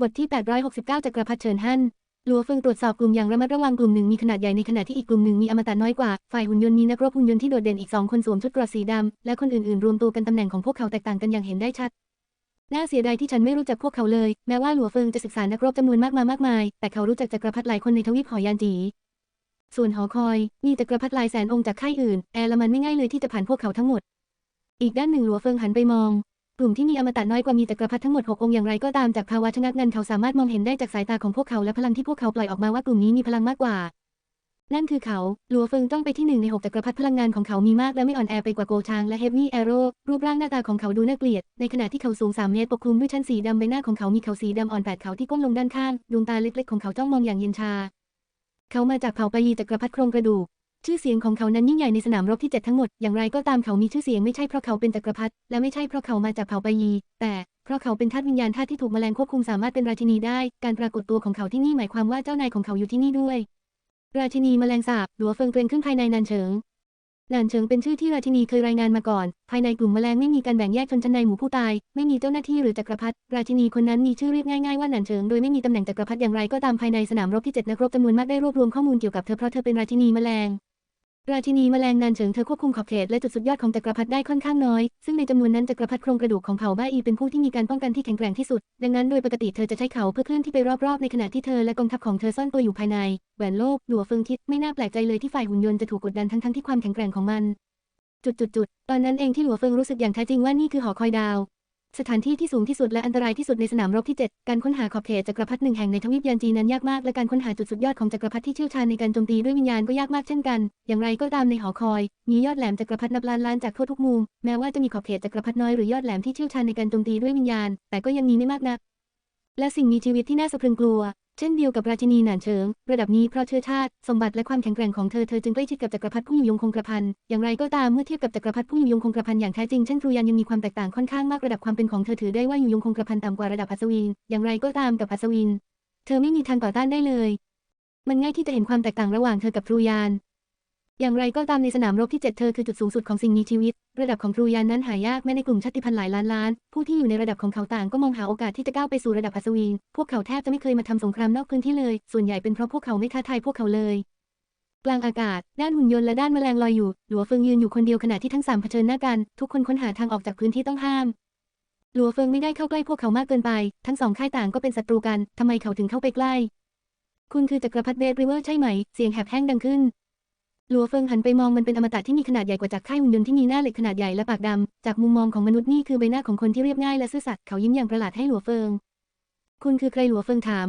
บทที่ 869จักรพรรดิเฉินฮั่นหลัวเฟิงตรวจสอบกลุ่มอย่างระมัดระวังกลุ่มหนึ่งมีขนาดใหญ่ในขณะที่อีกกลุ่มหนึ่งมีอมตะน้อยกว่า ฝ่ายหุ่นยนต์มีนักรบหุ่นยนต์ที่โดดเด่นอีกสองคนสวมชุดเกราะสีดำ และคนอื่นๆ รวมตัวกันตำแหน่งของพวกเขาแตกต่างกันอย่างเห็นได้ชัด น่าเสียดายที่ฉันไม่รู้จักพวกเขาเลย แม้ว่าหลัวเฟิงจะศึกษานักรบจำนวนมากมามากมาย แต่เขารู้จักจักรพรรดิหลายคนในทวีปหอยานจีส่วนหอคอย มีจักรพรรดิหลายแสนองค์จากค่ายอื่น แอร์ละมันไม่ง่ายเลยที่จะผ่านพวกเขาทั้งหมด อีกด้านหนึ่งหลัวเฟิงหันไปมอง กลุ่มที่มีอมตะน้อยกว่ามีจักรพรรดิทั้งหมดหกองค์อย่างไรก็ตามจากภาวะชะงักงันเขาสามารถมองเห็นได้จากสายตาของพวกเขาและพลังที่พวกเขาปล่อยออกมาว่ากลุ่มนี้มีพลังมากกว่า นั่นคือเขา หลัวเฟิงต้องไปที่หนึ่งในหกจักรพรรดิพลังงานของเขามีมากและไม่อ่อนแอไปกว่าโกชางและเฮฟวี่แอโร่รูปร่างหน้าตาของเขาดูน่าเกลียด ในขณะที่เขาสูงสามเมตรปกคลุมด้วยชั้นสีดำใบหน้าของเขามีเขาสีดำอ่อนแปดเขาที่ก้มลงด้านข้างดวงตาเล็กๆของเขาจ้องมองอย่างเย็นชา เขามาจากเผ่าปายีจักรพรรดิโครงกระดูก ชื่อเสียงของเขานั้นยิ่งใหญ่ในสนามรบที่เจ็ดทั้งหมด อย่างไรก็ตามเขามีชื่อเสียงไม่ใช่เพราะเขาเป็นจักรพรรดิ และไม่ใช่เพราะเขามาจากเผ่าปายี แต่เพราะเขาเป็นธาตุวิญญาณธาตุที่ถูกแมลงควบคุมสามารถเป็นราชินีได้ การปรากฏตัวของเขาที่นี่หมายความว่าเจ้านายของเขาอยู่ที่นี่ด้วย ราชินีแมลงสาบหลัวเฟิงเกรงขึ้นภายในนานเฉิงนานเฉิงเป็นชื่อที่ราชินีเคยรายงานมาก่อน ภายในกลุ่มแมลงไม่มีการแบ่งแยกชนชั้นในหมู่ผู้ตาย ไม่มีเจ้าหน้าที่หรือจักรพรรดิ ราชินีคนนั้นมีชื่อเรียกง่ายๆว่านานเฉิง โดยไม่มีตำแหน่งจักรพรรดิอย่างไรก็ตามภายในสนามรบที่เจ็ดนักรบจำนวนมากได้รวบรวมข้อมูลเกี่ยวกับเธอเพราะเธอเป็นราชินีแมลง ราชินีแมลงนานเฉิงเธอควบคุมขอบเขตและจุดสุดยอดของจักรพรรดิได้ค่อนข้างน้อย ซึ่งในจำนวนนั้นจักรพรรดิโครงกระดูกของเผ่าบ้าอีเป็นผู้ที่มีการป้องกันที่แข็งแกร่งที่สุด ดังนั้นโดยปกติเธอจะใช้เขาเพื่อเคลื่อนที่ไปรอบๆ ในขณะที่เธอและกองทัพของเธอซ่อนตัวอยู่ภายใน แหวนโลกหลัวเฟิงคิดไม่น่าแปลกใจเลยที่ฝ่ายหุ่นยนต์จะถูกกดดันทั้งๆที่ความแข็งแกร่งของมัน จุดๆๆตอนนั้นเองที่หลัวเฟิงรู้สึกอย่างแท้จริงว่านี่คือหอคอยดาว สถานที่ที่สูงที่สุดและอันตรายที่สุดในสนามรบที่ 7 การค้นหาขอบเขตจักรพรรดิหนึ่งแห่งในทวีปยานจีนนั้นยากมากและการค้นหาจุดสุดยอดของจักรพรรดิที่เชี่ยวชาญในการโจมตีด้วยวิญญาณก็ยากมากเช่นกัน อย่างไรก็ตามในหอคอย มียอดแหลมจักรพรรดินับล้านล้านจากทั่วทุกมุม แม้ว่าจะมีขอบเขตจักรพรรดิน้อยหรือยอดแหลมที่เชี่ยวชาญในการโจมตีด้วยวิญญาณ แต่ก็ยังมีไม่มากนัก และสิ่งมีชีวิตที่น่าสะพรึงกลัว เช่นเดียวกับราชินีหนานเฉิง ระดับนี้เพราะเชื้อชาติ สมบัติและความแข็งแกร่งของเธอ เธอจึงใกล้ชิดกับจักรพรรดิผู้อยู่ยงคงกระพัน อย่างไรก็ตามเมื่อเทียบกับจักรพรรดิผู้อยู่ยงคงกระพันอย่างแท้จริง เช่นครูยันยังมีความแตกต่างค่อนข้างมากระดับความเป็นของเธอถือได้ว่าอยู่ยงคงกระพันต่ำกว่าระดับอัศวิน อย่างไรก็ตามกับอัศวิน เธอไม่มีทางต่อต้านได้เลย มันง่ายที่จะเห็นความแตกต่างระหว่างเธอกับครูยาน อย่างไรก็ตามในสนามรบที่เจ็ดเธอคือจุดสูงสุดของสิ่งมีชีวิต ระดับของครูยานนั้นหายากแม้ในกลุ่มชาติพันธุ์หลายล้านล้าน ผู้ที่อยู่ในระดับของเขาต่างก็มองหาโอกาสที่จะก้าวไปสู่ระดับอัศวิน พวกเขาแทบจะไม่เคยมาทำสงครามนอกพื้นที่เลย ส่วนใหญ่เป็นเพราะพวกเขาไม่ท้าทายพวกเขาเลยกลางอากาศ ด้านหุ่นยนต์และด้านแมลงลอยอยู่ หลัวเฟิงยืนอยู่คนเดียวขณะที่ทั้งสามเผชิญหน้ากัน ทุกคนค้นหาทางออกจากพื้นที่ต้องห้าม หลัวเฟิงไม่ได้เข้าใกล้พวกเขามากเกินไป ทั้งสองค่ายต่างก็เป็นศัตรูกัน ทำไมเขาถึงเข้าไปใกล้ คุณคือจักรพรรดิเบดริเวอร์ใช่ไหม เสียงแหบแห้งดังขึ้น หลัวเฟิงหันไปมองมันเป็นอมตะที่มีขนาดใหญ่กว่าจากค่ายหุ่นยนต์ที่มีหน้าเหล็กขนาดใหญ่และปากดำ จากมุมมองของมนุษย์นี่คือใบหน้าของคนที่เรียบง่ายและซื่อสัตย์เขายิ้มอย่างประหลาดให้หลัวเฟิง คุณคือใครหลัวเฟิงถาม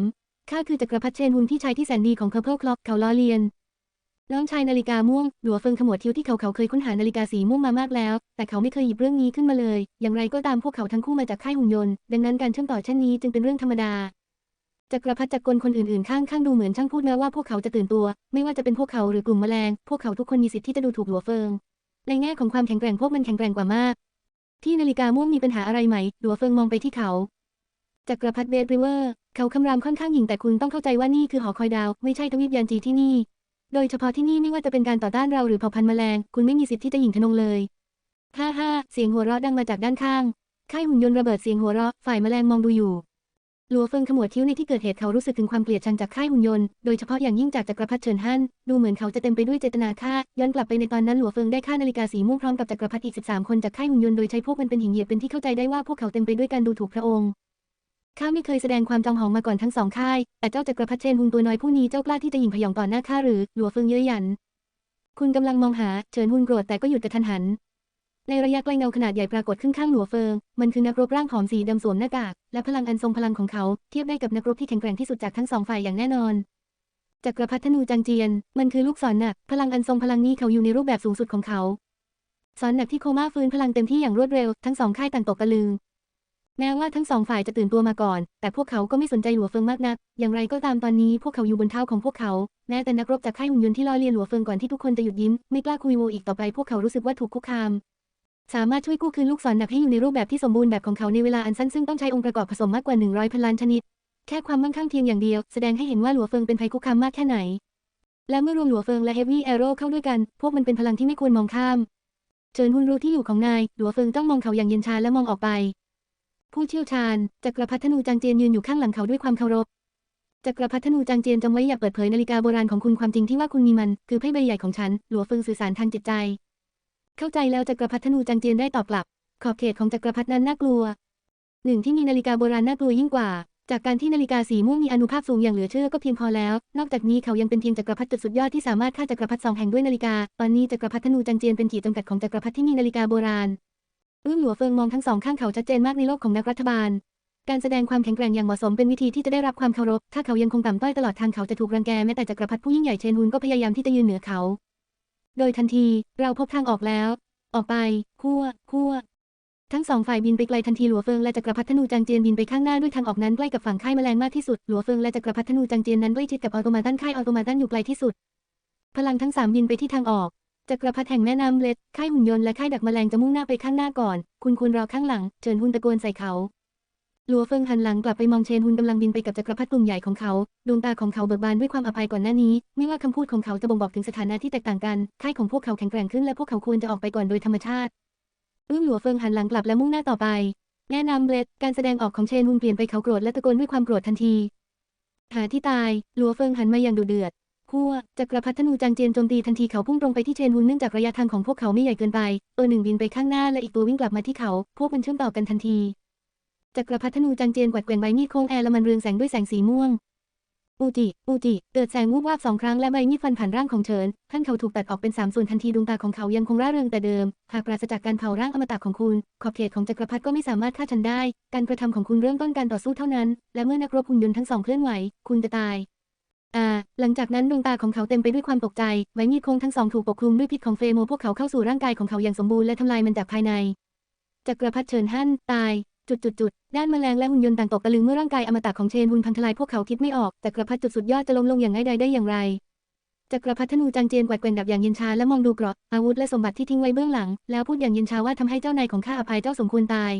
ข้าคือจักรพรรดิเชนฮุนพี่ชายที่แสนดีของ Purple Clock เขาล้อเลียน น้องชายนาฬิกาม่วง หลัวเฟิงขมวดคิ้วที่เขาเขาเคยค้นหานาฬิกาสีม่วงมามากแล้ว แต่เขาไม่เคยหยิบเรื่องนี้ขึ้นมาเลย อย่างไรก็ตามพวกเขาทั้งคู่มาจากค่ายหุ่นยนต์ ดังนั้นการเชื่อมต่อเช่นนี้จึงเป็นเรื่องธรรมดา จักรพรรดิจักรกลคนอื่นๆข้างข้างดูเหมือนช่างพูดแม้ว่าพวกเขาจะตื่นตัว ไม่ว่าจะเป็นพวกเขาหรือกลุ่มแมลง พวกเขาทุกคนมีสิทธิ์ที่จะดูถูกหลัวเฟิง ในแง่ของความแข็งแกร่งพวกมันแข็งแกร่งกว่ามาก ที่นาฬิกาม่วงมีปัญหาอะไรไหมหลัวเฟิงมองไปที่เขาจักรพรรดิเบดริเวอร์ เขาคำรามค่อนข้างหยิ่งแต่คุณต้องเข้าใจว่านี่คือหอคอยดาว ไม่ใช่ทวีปยานจีที่นี่ โดยเฉพาะที่นี่ไม่ว่าจะเป็นการต่อต้านเราหรือเผ่าพันธุ์แมลง คุณไม่มีสิทธิ์ที่จะหยิ่งทะนงเลยฮ่าฮ่าเสียงหัวเราะดังมาจากด้านข้าง ค่ายหุ่นยนต์ระเบิดเสียงหัวเราะ ฝ่ายแมลงมองดูอยู่ ลัวเฟิงขมวดคิ้วในที่เกิดเหตุเขารู้สึกถึงความเกลียดชังจากค่ายหุ่นยนต์ โดยเฉพาะอย่างยิ่งจากจักรพรรดิเฉินฮั่น ดูเหมือนเขาจะเต็มไปด้วยเจตนาฆ่า ย้อนกลับไปในตอนนั้นหลัวเฟิงได้ฆ่านาฬิกาสีม่วงพร้อมกับจักรพรรดิอีก 13 คนจากค่ายหุ่นยนต์ โดยใช้พวกมันเป็นหินเหยียบเป็นที่เข้าใจได้ว่าพวกเขาเต็มไปด้วยการดูถูกพระองค์ ข้าไม่เคยแสดงความจองหองมาก่อนทั้งสองค่าย แต่เจ้าจักรพรรดิเชนฮุนตัวน้อยผู้นี้เจ้ากล้าที่จะหยิ่งพยองต่อหน้าข้าหรือ หลัวเฟิงเย้ยหยัน คุณกำลังมองหา เฉินฮุนโกรธแต่ก็หยุดกระทันหัน ในระยะใกลเงาขนาดใหญ่ปรากฏขึ้นข้างหลัวเฟิง มันคือนักรบร่างผอมสีดำสวมหน้ากาก และพลังอันทรงพลังของเขา เทียบได้กับนักรบที่แข็งแกร่งที่สุดจากทั้งสองฝ่ายอย่างแน่นอนจักรพรรดิธนูจังเจียน มันคือลูกศรหนัก พลังอันทรงพลังนี้เขาอยู่ในรูปแบบสูงสุดของเขาศรหนักที่โคม่าฟื้นพลังเต็มที่อย่างรวดเร็ว ทั้งสองค่ายต่างตกตะลึงแม้ว่าทั้งสองฝ่ายจะตื่นตัวมาก่อน แต่พวกเขาก็ไม่สนใจหลัวเฟิงมากนัก อย่างไรก็ตามตอนนี้พวกเขาอยู่บนเท้าของพวกเขา แม้แต่นักรบจากค่ายหุ่นยนต์ที่ล้อเลียนหลัวเฟิงก่อนที่ทุกคนจะหยุดยิ้ม ไม่กล้าคุยโวอีกต่อไปพวกเขารู้สึกว่าถูกคุกคาม สามารถช่วยกู้คืนลูกศรหนักให้อยู่ในรูปแบบที่สมบูรณ์แบบของเขาในเวลาอันสั้นซึ่งต้องใช้องค์ประกอบผสมมากกว่า 100พันล้านชนิด แค่ความมั่งคั่งเพียงอย่างเดียว แสดงให้เห็นว่าหลัวเฟิงเป็นภัยคุกคามมากแค่ไหน และเมื่อรวมหลัวเฟิงและเฮฟวี่แอโร่เข้าด้วยกัน พวกมันเป็นพลังที่ไม่ควรมองข้ามเจินฮุนรู้ที่อยู่ของนายหลัวเฟิงต้องมองเขาอย่างเย็นชาและมองออกไป ผู้เชี่ยวชาญจักรพรรดิธนูจางเจียนยืนอยู่ข้างหลังเขาด้วยความเคารพจักรพรรดิธนูจางเจียนจำไว้อย่าเปิดเผยนาฬิกาโบราณของคุณความจริงที่ว่าคุณมีมัน คือไพ่ใบใหญ่ของฉัน หลัวเฟิงสื่อสารทางจิตใจ เข้าใจแล้วจักรพรรดิธนูจางเจียนได้ตอบกลับ ขอบเขตของจักรพรรดินั้นน่ากลัว หนึ่งที่มีนาฬิกาโบราณน่ากลัวยิ่งกว่า จากการที่นาฬิกาสีม่วงมีอนุภาพสูงอย่างเหลือเชื่อก็เพียงพอแล้ว นอกจากนี้เขายังเป็นเพียงจักรพรรดิจุดสุดยอดที่สามารถฆ่าจักรพรรดิสองแห่งด้วยนาฬิกา ตอนนี้จักรพรรดิธนูจังเจียนเป็นขีดจำกัดของจักรพรรดิที่มีนาฬิกาโบราณอื้อหลัวเฟิงมองทั้งสองข้างเขาชัดเจนมากในโลกของนักรัฐบาล การแสดงความแข็งแกร่งอย่างเหมาะสมเป็นวิธีที่จะได้รับความเคารพ ถ้าเขายังคงต่ำต้อยตลอดทางเขาจะถูกรังแกแม้แต่จักรพรรดิผู้ยิ่งใหญ่เชนฮุนก็พยายามที่จะยืนเหนือเขา โดยทันทีเราพบทางออกแล้ว ออกไปขั้วขั้วทั้งสองฝ่ายบินไปไกลทันทีหลัวเฟิงและจักรพรรดิธนูจางเจียนบินไปข้างหน้าด้วยทางออกนั้นใกล้กับฝั่งค่ายแมลงมากที่สุดหลัวเฟิงและจักรพรรดิธนูจางเจียนนั้นใกล้ชิดกับออโตมาตันค่ายออโตมาตันอยู่ไกลที่สุด พลังทั้งสามบินไปที่ทางออกจักรพรรดิแห่งแม่น้ำเล็ดค่ายหุ่นยนต์และค่ายดักแมลงจะมุ่งหน้าไปข้างหน้าก่อน คุณควรรอข้างหลังเฉินหุนตะโกนใส่เขา ลัวเฟิงหันหลังกลับไปมองเชนหุนกำลังบินไปกับจักรพรรดิกลุ่มใหญ่ของเขา ดวงตาของเขาเบิกบานด้วยความอภัยก่อนหน้านี้ ไม่ว่าคำพูดของเขาจะบ่งบอกถึงสถานะที่แตกต่างกัน ค่ายของพวกเขาแข็งแกร่งขึ้นและพวกเขาควรจะออกไปก่อนโดยธรรมชาติอื้มหลัวเฟิงหันหลังกลับและมุ่งหน้าต่อไปแนะนำเบลดการแสดงออกของเชนฮุนเปลี่ยนไปเขาโกรธและตะโกนด้วยความโกรธทันที หาที่ตาย หลัวเฟิงหันมาอย่างดุเดือดขั้วจักรพรรดิธนูจางเจียนโจมตีทันทีเขาพุ่งตรงไปที่เชนฮุนเนื่องจากระยะทางของพวกเขาไม่ใหญ่เกินไปตัวหนึ่งบินไปข้างหน้าและอีกตัววิ่งกลับมาที่เขา พวกมันเชื่อมต่อกันทันที จักรพรรดิธนูจางเจียนกวัดแกว่งใบมีดโค้งแอร์ละมันเรืองแสงด้วยแสงสีม่วง อูจิ อูจิ เกิดแสงวูบวาบสองครั้งและใบมีดฟันผ่านร่างของเฉิน ท่านเขาถูกตัดออกเป็นสามส่วนทันทีดวงตาของเขายังคงร่าเริงแต่เดิม หากปราศจากการเผาร่างอมตะของคุณ ขอบเขตของจักรพรรดิก็ไม่สามารถฆ่าฉันได้ การกระทำของคุณเริ่มต้นการต่อสู้เท่านั้น และเมื่อนักรบหุ่นยนต์ทั้งสองเคลื่อนไหว คุณจะตายอ่าหลังจากนั้นดวงตาของเขาเต็มไปด้วยความตกใจ ใบมีดโค้งทั้งสองถูกปกคลุมด้วยพิษของเฟโมพวกเขาเข้าสู่ร่างกายของเขาอย่างสมบูรณ์และทำลายมันจากภายใน จักรพรรดิเฉินฮั่นตาย จุดๆด้านแมลงและหุ่นยนต์ต่างตกตะลึงเมื่อร่างกายอมตะของเชนฮุนพังทลายพวกเขาคิดไม่ออกจักรพรรดิจุดสุดยอดจะล้มลงอย่างง่ายดายได้อย่างไรจักรพรรดิธนูจางเจนกวัดแกว่งดับอย่างเย็นชาและมองดูเกราะอาวุธและสมบัติที่ทิ้งไว้เบื้องหลัง แล้วพูดอย่างเย็นชาว่าทำให้เจ้านายของข้าอภัยเจ้าสมควรตาย